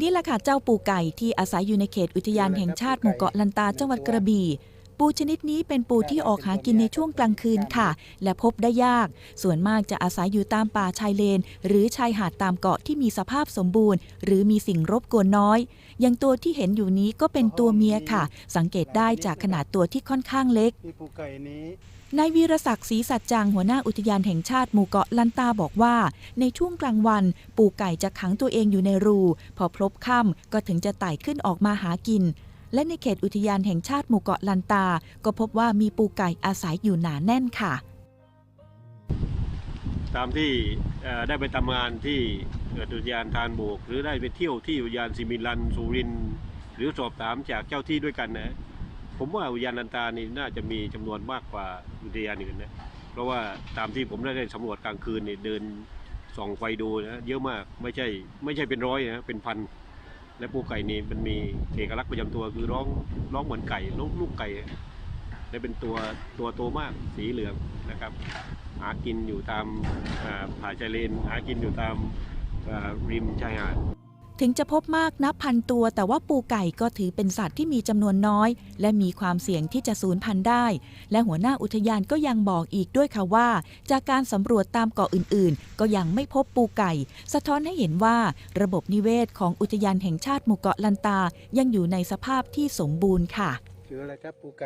นี่แหละค่ะเจ้าปูไก่ที่อาศัยอยู่ในเขตอุทยานแห่งชาติหมู่เกาะลันตาจังหวัดกระบี่ ปูชนิดนี้เป็นปูที่ออกหากินในช่วงกลางคืนค่ะ และพบได้ยาก ส่วนมากจะอาศัยอยู่ตามป่าชายเลน หรือชายหาดตามเกาะที่มีสภาพสมบูรณ์ หรือมีสิ่งรบกวนน้อย อย่างตัวที่เห็นอยู่นี้ก็เป็นตัวเมียค่ะ สังเกตได้จากขนาดตัวที่ค่อนข้างเล็กนายวีรศักดิ์ศรีสัจจังหัวหน้าอุทยานแห่งชาติหมู่เกาะลันตาบอกว่า ในช่วงกลางวัน ปูไก่จะขังตัวเองอยู่ในรู พอพลบค่ำก็ถึงจะไต่ขึ้นออกมาหากิน และในเขตอุทยานแห่งชาติหมู่เกาะลันตา ก็พบว่ามีปูไก่อาศัยอยู่หนาแน่นค่ะ ตามที่ได้ไปทำงานที่อุทยานทานโบก หรือได้ไปเที่ยวที่อุทยานสิมิลันสุริน หรือสอบถามจากเจ้าที่ด้วยกันนะผมว่าอุทยานลันตานี่น่าจะมีจำนวนมากกว่าอุทยานอื่นนะเพราะว่าตามที่ผมได้ได้สำรวจกลางคืนเนี่ยเดินส่องไฟดูนะเยอะมากไม่ใช่ไม่ใช่เป็นร้อยนะเป็นพัน และปูไก่นี่มันมีเอกลักษณ์ประจำตัวคือร้องร้องเหมือนไก่ลูกลูกไก่และเป็นตัวตัวโตมากสีเหลืองนะครับ หากินอยู่ตามผาชายเลนหากินอยู่ตามริมชายหาด ถึงจะพบมากนับพันตัว แต่ว่าปูไก่ก็ถือเป็นสัตว์ที่มีจำนวนน้อย และมีความเสี่ยงที่จะสูญพันธุ์ได้ และหัวหน้าอุทยานก็ยังบอกอีกด้วยค่ะว่า จากการสำรวจตามเกาะอื่น ๆ ก็ยังไม่พบปูไก่ สะท้อนให้เห็นว่าระบบนิเวศของอุทยานแห่งชาติหมู่เกาะลันตายังอยู่ในสภาพที่สมบูรณ์ค่ะชื่ออะไรครับปูไก่